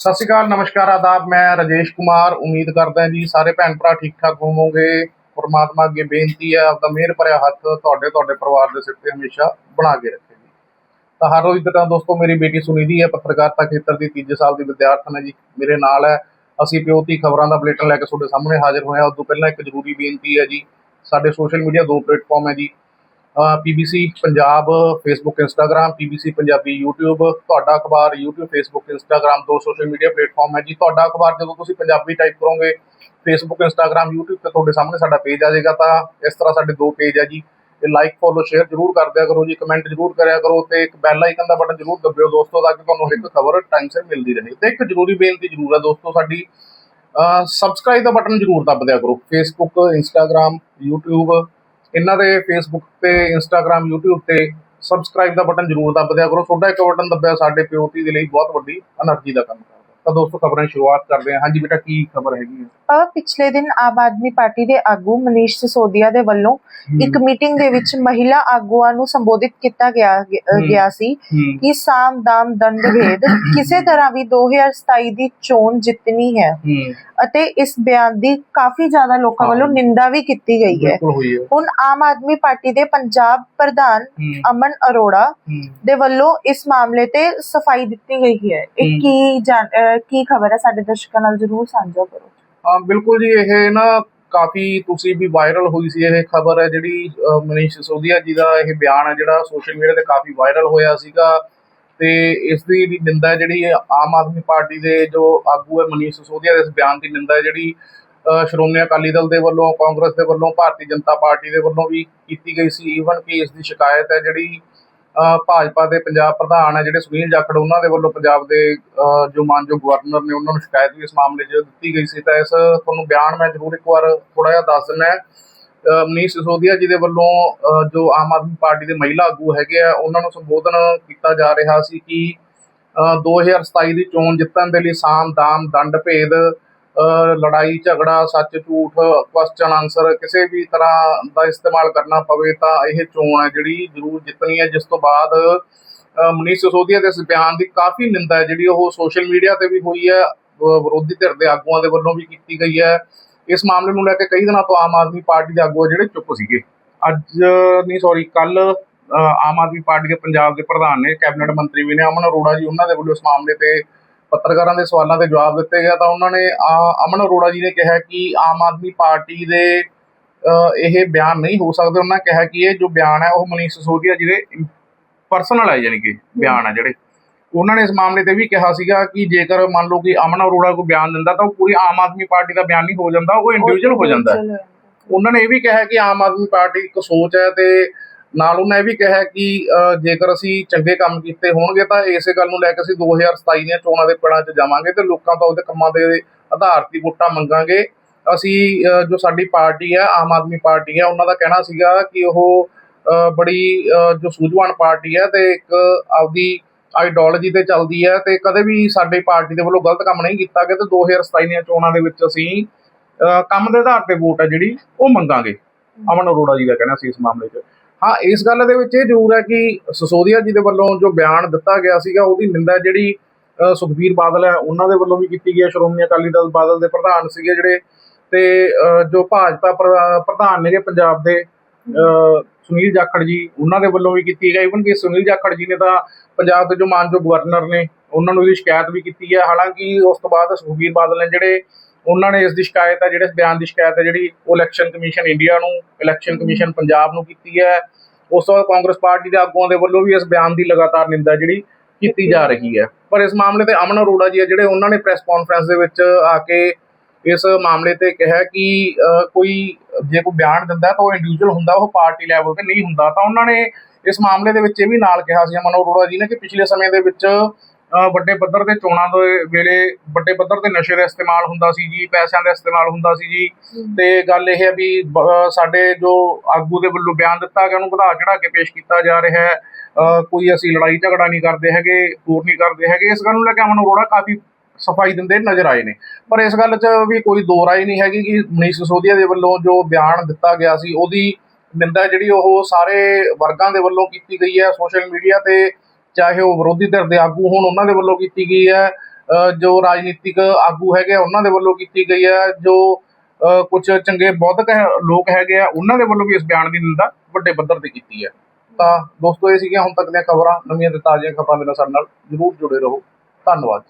ਸਤਿ ਸ਼੍ਰੀ ਅਕਾਲ, ਨਮਸਕਾਰ, ਆਦਾਬ। ਮੈਂ ਰਾਜੇਸ਼ ਕੁਮਾਰ। ਉਮੀਦ ਕਰਦਾ ਜੀ ਸਾਰੇ ਭੈਣ ਭਰਾ ਠੀਕ ਠਾਕ ਹੋਵੋਗੇ। ਪਰਮਾਤਮਾ ਅੱਗੇ ਬੇਨਤੀ ਹੈ, ਆਪਦਾ ਮਿਹਰ ਭਰਿਆ ਹੱਥ ਤੁਹਾਡੇ ਤੁਹਾਡੇ ਪਰਿਵਾਰ ਦੇ ਸਿਰ ਤੇ ਹਮੇਸ਼ਾ ਬਣਾ ਕੇ ਰੱਖੇ ਜੀ। ਤਾਂ ਹਰ ਰੋਜ਼ ਤਰ੍ਹਾਂ ਦੋਸਤੋ ਮੇਰੀ ਬੇਟੀ ਸੁਨੀਧੀ ਹੈ, ਪੱਤਰਕਾਰਤਾ ਖੇਤਰ ਦੀ ਤੀਜੇ ਸਾਲ ਦੀ ਵਿਦਿਆਰਥਣ ਹੈ ਜੀ। ਮੇਰੇ ਨਾਲ ਹੈ। ਅਸੀਂ ਪਿਓਤੀ ਖਬਰਾਂ ਦਾ ਬੁਲੇਟਿਨ ਲੈ ਕੇ ਤੁਹਾਡੇ ਸਾਹਮਣੇ ਹਾਜ਼ਰ ਹੋਏ ਹਾਂ। ਉਸ ਤੋਂ ਪਹਿਲਾਂ ਇੱਕ ਜ਼ਰੂਰੀ ਬੇਨਤੀ ਹੈ ਜੀ। ਸਾਡੇ ਸੋਸ਼ਲ ਮੀਡੀਆ ਦੋ ਪਲੇਟਫਾਰਮ ਹੈ ਜੀ। PBC Punjab Facebook Instagram PBC Punjabi YouTube, ਤੁਹਾਡਾ ਅਖਬਾਰ YouTube ਫੇਸਬੁੱਕ ਇੰਸਟਾਗ੍ਰam ਦੋ ਸੋਸ਼ਲ ਮੀਡੀਆ ਪਲੇਟਫਾਰਮ ਹੈ ਜੀ। ਤੁਹਾਡਾ ਅਖਬਾਰ ਜਦੋਂ ਤੁਸੀਂ ਪੰਜਾਬੀ ਟਾਈਪ ਕਰੋਗੇ ਫੇਸਬੁੱਕ ਇੰਸਟਾਗ੍ਰam YouTube ਤੇ ਤੁਹਾਡੇ ਸਾਹਮਣੇ ਸਾਡਾ ਪੇਜ ਆ ਜਾਏਗਾ ਤਾਂ ਇਸ ਤਰ੍ਹਾਂ ਸਾਡੇ ਦੋ ਪੇਜ ਹੈ ਜੀ। ਤੇ ਲਾਈਕ ਫੋਲੋ ਸ਼ੇਅਰ ਜਰੂਰ ਕਰ ਦਿਆ ਕਰੋ ਜੀ ਕਮੈਂਟ ਜਰੂਰ ਕਰਿਆ ਕਰੋ ਤੇ ਇੱਕ ਬੈਲ ਆਈਕਨ ਦਾ ਬਟਨ ਜਰੂਰ ਦਬਿਓ ਦੋਸਤੋ ਤਾਂ ਕਿ ਤੁਹਾਨੂੰ ਹਰ ਇੱਕ ਖਬਰ ਟਾਈਮ ਸਿਰ ਮਿਲਦੀ ਰਹੇ ਤੇ ਇੱਕ ਜ਼ਰੂਰੀ ਬੇਨਤੀ ਜਰੂਰ ਹੈ ਦੋਸਤੋ ਸਾਡੀ ਸਬਸਕ੍ਰਾਈਬ ਦਾ ਬਟਨ ਜਰੂਰ ਦਬ ਦਿਆ ਕਰੋ। ਫੇਸਬੁੱਕ ਇੰਸਟਾਗ੍ਰam YouTube ਇਹਨਾਂ ਦੇ ਫੇਸਬੁੱਕ ਤੇ ਇੰਸਟਾਗ੍ਰam YouTube ਤੇ ਸਬਸਕ੍ਰਾਈਬ ਦਾ ਬਟਨ ਜ਼ਰੂਰ ਦੱਬ ਦਿਆ ਕਰੋ। ਤੁਹਾਡਾ ਇੱਕ ਬਟਨ ਦੱਬਿਆ ਸਾਡੇ ਪਿਓਤੀ ਦੇ ਲਈ ਬਹੁਤ ਵੱਡੀ એનર્ਜੀ ਦਾ ਕੰਮ ਕਰਦਾ। ਤਾਂ ਦੋਸਤੋ ਖਬਰਾਂ ਸ਼ੁਰੂਆਤ ਕਰਦੇ ਹਾਂ। ਹਾਂਜੀ ਬੇਟਾ ਕੀ ਖਬਰ ਹੈਗੀ ਹੈ? ਪਿਛਲੇ ਦਿਨ ਆਮ ਆਦਮੀ ਪਾਰਟੀ ਦੇ ਆਗੂ ਮਨੀਸ਼ ਸਿਸੋਦੀਆ ਦੇ ਵੱਲੋਂ ਇੱਕ ਮੀਟਿੰਗ ਦੇ ਵਿੱਚ ਮਹਿਲਾ ਆਗੂਆਂ ਨੂੰ ਸੰਬੋਧਿਤ ਕੀਤਾ ਗਿਆ ਗਿਆ ਸੀ ਕਿ ਸਾਮ ਦਾਮ ਦੰਡ ਭੇਦ ਕਿਸੇ ਤਰ੍ਹਾਂ ਵੀ 2027 ਦੀ ਚੋਣ ਜਿੱਤਣੀ ਹੈ। ਅਤੇ ਇਸ ਬਿਆਨ ਦੀ ਕਾਫੀ ਜ਼ਿਆਦਾ ਲੋਕਾਂ ਵੱਲੋਂ। ਨਿੰਦਾ ਵੀ ਕੀਤੀ ਗਈ ਹੈ। ਬਿਲਕੁਲ ਹੋਈ ਹੈ। ਹੁਣ ਆਮ ਆਦਮੀ ਪਾਰਟੀ ਦੇ ਪੰਜਾਬ ਪ੍ਰਧਾਨ ਅਮਨ ਅਰੋੜਾ ਦੇ ਵੱਲੋਂ ਇਸ ਮਾਮਲੇ ਤੇ ਸਫ਼ਾਈ ਦਿੱਤੀ ਗਈ ਹੈ। ਇਹ। ਕੀ ਕੀ ਖਬਰ ਹੈ? ਸਾਡੇ ਦਰਸ਼ਕਾਂ ਨਾਲ ਜਰੂਰ ਸਾਂਝਾ ਕਰੋ। ਹਾਂ ਬਿਲਕੁਲ ਜੀ ਇਹ ਨਾ ਕਾਫੀ ਤੁਸੀਂ ਵੀ ਵਾਇਰਲ ਹੋਈ ਸੀ ਇਹ ਖਬਰ ਹੈ ਜਿਹੜੀ ਮਨੀਸ਼ ਸਿਸੋਦੀਆ ਜੀ ਦਾ ਇਹ ਬਿਆਨ ਹੈ ਜਿਹੜਾ ਸੋਸ਼ਲ ਮੀਡੀਆ ਤੇ ਕਾਫੀ ਵਾਇਰਲ ਹੋਇਆ ਸੀਗਾ। ਤੇ ਇਸ ਦੀ ਵੀ ਨਿੰਦਾ ਜਿਹੜੀ ਆਮ ਆਦਮੀ ਪਾਰਟੀ ਦੇ ਜੋ ਆਗੂ ਹੈ ਮਨੀਸ਼ ਸਿਸੋਦੀਆ ਦੇ ਇਸ ਬਿਆਨ ਦੀ ਨਿੰਦਾ ਜਿਹੜੀ ਸ਼੍ਰੋਮਣੀ ਅਕਾਲੀ ਦਲ ਦੇ ਵੱਲੋਂ ਕਾਂਗਰਸ ਦੇ ਵੱਲੋਂ ਭਾਰਤੀ ਜਨਤਾ ਪਾਰਟੀ ਦੇ ਵੱਲੋਂ ਵੀ ਕੀਤੀ ਗਈ ਸੀ। ਈਵਨ ਕਿ ਇਸ ਦੀ ਸ਼ਿਕਾਇਤ ਹੈ ਜਿਹੜੀ ਭਾਜਪਾ ਦੇ ਪੰਜਾਬ ਪ੍ਰਧਾਨ ਹੈ ਜਿਹੜੇ ਸੁਨੀਲ ਜਾਖੜ ਉਹਨਾਂ ਦੇ ਵੱਲੋਂ ਪੰਜਾਬ ਦੇ ਅਹ, ਜੋ ਮਾਨਯੋਗ ਗਵਰਨਰ ਨੇ ਉਹਨਾਂ ਨੂੰ ਸ਼ਿਕਾਇਤ ਵੀ ਇਸ ਮਾਮਲੇ 'ਚ ਦਿੱਤੀ ਗਈ ਸੀ। ਤਾਂ ਇਸ ਤੁਹਾਨੂੰ ਬਿਆਨ ਮੈਂ ਜ਼ਰੂਰ ਇੱਕ ਵਾਰ ਥੋੜਾ ਜਿਹਾ ਦੱਸ ਦਿੰਦਾ ਮਨੀਸ਼ ਸਿਸੋਦੀਆ ਜੀ ਦੇ ਵੱਲੋਂ ਜੋ ਆਮ ਆਦਮੀ ਪਾਰਟੀ ਦੇ ਮਹਿਲਾ ਆਗੂ ਹੈਗੇ ਆ ਉਹਨਾਂ ਨੂੰ ਸੰਬੋਧਨ ਕੀਤਾ ਜਾ ਰਿਹਾ ਸੀ ਕਿ ਅਹ, 2027 ਦੀ ਚੋਣ ਜਿੱਤਣ ਦੇ ਲਈ ਸਾਮ ਦਾਮ ਦੰਡ ਭੇਦ ਲੜਾਈ ਝਗੜਾ ਸੱਚ ਝੂਠ ਕੁਐਸਚਨ ਆਨਸਰ ਕਿਸੇ ਵੀ ਤਰ੍ਹਾਂ ਦਾ ਇਸਤੇਮਾਲ ਕਰਨਾ ਪਵੇ ਤਾਂ ਇਹ ਚੋਣ ਹੈ ਜਿਹੜੀ ਜ਼ਰੂਰ ਜਿੱਤਣੀ ਹੈ ਜਿਸ ਤੋਂ ਬਾਅਦ ਮਨੀਸ਼ ਸਿਸੋਦੀਆ ਦੇ ਇਸ ਬਿਆਨ ਦੀ ਕਾਫੀ ਨਿੰਦਾ ਹੈ ਜਿਹੜੀ ਉਹ ਸੋਸ਼ਲ ਮੀਡੀਆ ਤੇ ਵੀ ਹੋਈ ਹੈ ਵਿਰੋਧੀ ਧਿਰ ਦੇ ਆਗੂਆਂ ਦੇ ਵੱਲੋਂ ਵੀ ਕੀਤੀ ਗਈ ਹੈ। ਇਸ ਮਾਮਲੇ ਨੂੰ ਲੈ ਕੇ ਕਈ ਦਿਨਾਂ ਤੋਂ ਆਮ ਆਦਮੀ ਪਾਰਟੀ ਦੇ ਆਗੂ ਜਿਹੜੇ ਚੁੱਪ ਸੀਗੇ। ਅੱਜ ਨਹੀਂ ਸੌਰੀ ਕੱਲ ਆਮ ਆਦਮੀ ਪਾਰਟੀ ਦੇ ਪੰਜਾਬ ਦੇ ਪ੍ਰਧਾਨ ਨੇ, ਕੈਬਨਿਟ ਮੰਤਰੀ ਵੀ ਨੇ, ਅਮਨ ਅਰੋੜਾ ਜੀ ਉਹਨਾਂ ਦੇ ਵੱਲੋਂ ਇਸ ਮਾਮਲੇ ਤੇ ਪੱਤਰਕਾਰਾਂ ਦੇ ਸਵਾਲਾਂ ਦੇ ਜਵਾਬ ਦਿੱਤੇ ਗਿਆ ਤਾਂ ਉਹਨਾਂ ਨੇ ਅਮਨ ਅਰੋੜਾ ਜੀ ਨੇ ਕਿਹਾ ਕਿ ਆਮ ਆਦਮੀ ਪਾਰਟੀ ਦੇ ਇਹ ਬਿਆਨ ਨਹੀਂ ਹੋ ਸਕਦੇ। ਉਹਨਾਂ ਨੇ ਕਿਹਾ ਕਿ ਇਹ ਜੋ ਬਿਆਨ ਹੈ, ਉਹ ਮਨੀਸ਼ ਸਿਸੋਦੀਆ ਜੀ ਦੇ ਪਰਸਨਲ ਹੈ ਯਾਨੀ ਕਿ ਬਿਆਨ ਹੈ ਜਿਹੜੇ। ਉਹਨਾਂ ਨੇ ਇਸ ਮਾਮਲੇ ਤੇ ਵੀ ਕਿਹਾ ਸੀਗਾ ਕਿ ਜੇਕਰ ਮੰਨ ਲਓ ਕਿ ਅਮਨ ਅਰੋੜਾ ਕੋਈ ਬਿਆਨ ਦਿੰਦਾ ਤਾਂ ਉਹ ਪੂਰੀ ਆਮ ਆਦਮੀ ਪਾਰਟੀ ਦਾ ਬਿਆਨ ਨਹੀਂ ਹੋ ਜਾਂਦਾ ਉਹ ਇੰਡੀਵਿਜੂਅਲ ਹੋ ਜਾਂਦਾ ਉਹਨਾਂ ਨੇ ਇਹ ਵੀ ਕਿਹਾ ਕਿ ਆਮ ਆਦਮੀ ਪਾਰਟੀ ਇੱਕ ਸੋਚ ਹੈ ਤੇ ਨਾਲ ਉਹਨਾਂ ਇਹ ਵੀ ਕਿਹਾ ਕਿ ਜੇਕਰ ਅਸੀਂ ਚੰਗੇ ਕੰਮ ਕੀਤੇ ਹੋਣਗੇ ਤਾਂ ਇਸੇ ਗੱਲ ਨੂੰ ਲੈ ਕੇ ਅਸੀਂ 2027 ਦੀਆਂ ਚੋਣਾਂ ਦੇ ਪਿੜਾਂ 'ਚ ਜਾਵਾਂਗੇ ਤੇ ਲੋਕਾਂ ਤੋਂ ਉਹਦੇ ਕੰਮਾਂ ਦੇ ਆਧਾਰ ਤੇ ਵੋਟਾਂ ਮੰਗਾਂਗੇ। ਅਸੀਂ ਜੋ ਸਾਡੀ ਪਾਰਟੀ ਹੈ ਆਮ ਆਦਮੀ ਪਾਰਟੀ ਹੈ ਉਹਨਾਂ ਦਾ ਕਹਿਣਾ ਸੀਗਾ ਕਿ ਉਹ ਬੜੀ ਜੋ ਸੂਝਵਾਨ ਪਾਰਟੀ ਹੈ ਤੇ ਇੱਕ ਆਪਦੀ ਆਈਡੀਓਲੋਜੀ ਤੇ ਚੱਲਦੀ ਹੈ ਤੇ ਕਦੇ ਵੀ ਸਾਡੀ ਪਾਰਟੀ ਦੇ ਵੱਲੋਂ ਗਲਤ ਕੰਮ ਨਹੀਂ ਕੀਤਾ ਗਿਆ ਤੇ 2027 ਦੀਆਂ ਚੋਣਾਂ ਦੇ ਵਿੱਚ ਅਸੀਂ ਕੰਮ ਦੇ ਆਧਾਰ ਤੇ ਵੋਟ ਹੈ ਜਿਹੜੀ, ਉਹ ਮੰਗਾਂਗੇ। ਅਮਨ ਅਰੋੜਾ ਜੀ ਦਾ ਕਹਿਣਾ ਸੀ ਇਸ ਮਾਮਲੇ 'ਚ। ਹਾਂ, ਇਸ ਗੱਲ ਦੇ ਵਿੱਚ ਇਹ ਜ਼ਰੂਰ ਹੈ ਕਿ ਸਸੋਦੀਆ ਜੀ ਦੇ ਵੱਲੋਂ ਜੋ ਬਿਆਨ ਦਿੱਤਾ ਗਿਆ ਸੀਗਾ, ਉਹਦੀ ਨਿੰਦਾ ਜਿਹੜੀ ਸੁਖਬੀਰ ਬਾਦਲ ਹੈ, ਉਹਨਾਂ ਦੇ ਵੱਲੋਂ ਵੀ ਕੀਤੀ ਗਈ ਹੈ। ਸ਼੍ਰੋਮਣੀ ਅਕਾਲੀ ਦਲ ਬਾਦਲ ਦੇ ਪ੍ਰਧਾਨ ਸੀਗੇ ਜਿਹੜੇ ਤੇ ਜੋ ਭਾਜਪਾ ਪ੍ਰਧਾਨ ਨੇਗੇ ਪੰਜਾਬ ਦੇ ਸੁਨੀਲ ਜਾਖੜ ਜੀ, ਉਹਨਾਂ ਦੇ ਵੱਲੋਂ ਵੀ ਕੀਤੀ ਗਈ। ਇਵਨ ਕਿ ਸੁਨੀਲ ਜਾਖੜ ਜੀ ਨੇ ਤਾਂ ਪੰਜਾਬ ਦੇ ਜੋ ਮਾਨਯੋਗ ਗਵਰਨਰ ਨੇ, ਉਹਨਾਂ ਨੂੰ ਇਹਦੀ ਸ਼ਿਕਾਇਤ ਵੀ ਕੀਤੀ ਹੈ। ਹਾਲਾਂਕਿ ਉਸ ਤੋਂ ਬਾਅਦ ਸੁਖਬੀਰ ਬਾਦਲ ਨੇ ਜਿਹੜੇ, ਉਹਨਾਂ ਨੇ ਇਸ ਦੀ ਸ਼ਿਕਾਇਤ ਹੈ, ਜਿਹੜੇ ਬਿਆਨ ਦੀ ਸ਼ਿਕਾਇਤ ਹੈ, ਜਿਹੜੀ ਉਹ ਇਲੈਕਸ਼ਨ ਕਮਿਸ਼ਨ ਇੰਡੀਆ ਨੂੰ ਇਲੈਕਸ਼ਨ ਕਮਿਸ਼ਨ ਪੰਜਾਬ ਨੂੰ ਕੀਤੀ ਹੈ। ਉਸ ਤੋਂ ਬਾਅਦ ਕਾਂਗਰਸ ਪਾਰਟੀ ਦੇ ਆਗੂਆਂ ਦੇ ਵੱਲੋਂ ਵੀ ਇਸ ਬਿਆਨ ਦੀ ਲਗਾਤਾਰ ਨਿੰਦਾ ਜਿਹੜੀ ਕੀਤੀ ਜਾ ਰਹੀ ਹੈ। ਪਰ ਇਸ ਮਾਮਲੇ ਤੇ ਅਮਨ ਅਰੋੜਾ ਜੀ ਹੈ ਜਿਹੜੇ ਉਹਨਾਂ ਨੇ ਪ੍ਰੈਸ ਕਾਨਫਰੰਸ ਦੇ ਵਿੱਚ ਆ ਕੇ ਇਸ ਮਾਮਲੇ ਤੇ ਕਿਹਾ ਕਿ ਕੋਈ ਜੇ ਕੋਈ ਬਿਆਨ ਦਿੰਦਾ ਤਾਂ ਉਹ ਇੰਡੀਵਿਜੂਅਲ ਹੁੰਦਾ ਉਹ ਪਾਰਟੀ ਲੈਵਲ ਤੇ ਨਹੀਂ ਹੁੰਦਾ। ਤਾਂ ਉਹਨਾਂ ਨੇ ਇਸ ਮਾਮਲੇ ਦੇ ਵਿੱਚ ਇਹ ਵੀ ਨਾਲ ਕਿਹਾ ਸੀ ਅਮਨ ਅਰੋੜਾ ਜੀ ਨੇ ਕਿ ਪਿਛਲੇ ਸਮੇਂ ਦੇ ਵਿੱਚ ਵੱਡੇ ਪੱਧਰ ਤੇ ਚੋਣਾਂ ਦੇ ਵੇਲੇ ਵੱਡੇ ਪੱਧਰ ਤੇ ਨਸ਼ੇ ਦਾ ਇਸਤੇਮਾਲ ਹੁੰਦਾ ਸੀ ਜੀ ਪੈਸਿਆਂ ਦਾ ਇਸਤੇਮਾਲ ਹੁੰਦਾ ਸੀ ਜੀ। ਤੇ ਗੱਲ ਇਹ ਹੈ ਵੀ ਸਾਡੇ ਜੋ ਆਗੂ ਦੇ ਵੱਲੋਂ ਬਿਆਨ ਦਿੱਤਾ ਗਿਆ ਉਹਨੂੰ ਵਧਾ ਚੜਾ ਕੇ ਪੇਸ਼ ਕੀਤਾ ਜਾ ਰਿਹਾ ਹੈ। ਕੋਈ ਅਸੀਂ ਲੜਾਈ ਝਗੜਾ ਨਹੀਂ ਕਰਦੇ ਹੈਗੇ ਦੂਰ ਨਹੀਂ ਕਰਦੇ ਹੈਗੇ। ਇਸ ਗੱਲ ਨੂੰ ਲੈ ਕੇ ਅਮਨ ਅਰੋੜਾ ਕਾਫੀ ਸਫ਼ਾਈ ਦਿੰਦੇ ਨਜ਼ਰ ਆਏ ਨੇ। ਪਰ ਇਸ ਗੱਲ 'ਚ ਵੀ ਕੋਈ ਦੋ ਰਾਏ ਨਹੀਂ ਹੈਗੀ ਕਿ ਮਨੀਸ਼ ਸਿਸੋਦੀਆ ਦੇ ਵੱਲੋਂ ਜੋ ਬਿਆਨ ਦਿੱਤਾ ਗਿਆ ਸੀ ਉਹਦੀ ਨਿੰਦਾ ਜਿਹੜੀ ਉਹ ਸਾਰੇ ਵਰਗਾਂ ਦੇ ਵੱਲੋਂ ਕੀਤੀ ਗਈ ਹੈ ਸੋਸ਼ਲ ਮੀਡੀਆ ਤੇ ਚਾਹੇ ਉਹ ਵਿਰੋਧੀ ਧਿਰ ਦੇ ਆਗੂ ਹੋਣ ਉਹਨਾਂ ਦੇ ਵੱਲੋਂ ਕੀਤੀ ਗਈ ਹੈ। ਜੋ ਰਾਜਨੀਤਿਕ ਆਗੂ ਹੈਗੇ ਆ, ਉਹਨਾਂ ਦੇ ਵੱਲੋਂ ਕੀਤੀ ਗਈ ਹੈ। ਜੋ ਕੁਝ ਚੰਗੇ ਬੌਧਕ ਹੈ- ਲੋਕ ਹੈਗੇ ਆ ਉਹਨਾਂ ਦੇ ਵੱਲੋਂ ਵੀ ਇਸ ਬਿਆਨ ਦੀ ਨਿੰਦਾ ਵੱਡੇ ਪੱਧਰ ਤੇ ਕੀਤੀ ਹੈ। ਤਾਂ ਦੋਸਤੋ ਇਹ ਸੀਗੀਆਂ ਹੁਣ ਤੱਕ ਦੀਆਂ ਖਬਰਾਂ। ਨਵੀਆਂ ਤੇ ਤਾਜ਼ੀਆਂ ਖਬਰਾਂ ਦੇ ਨਾਲ ਸਾਡੇ ਨਾਲ ਜਰੂਰ ਜੁੜੇ ਰਹੋ। ਧੰਨਵਾਦ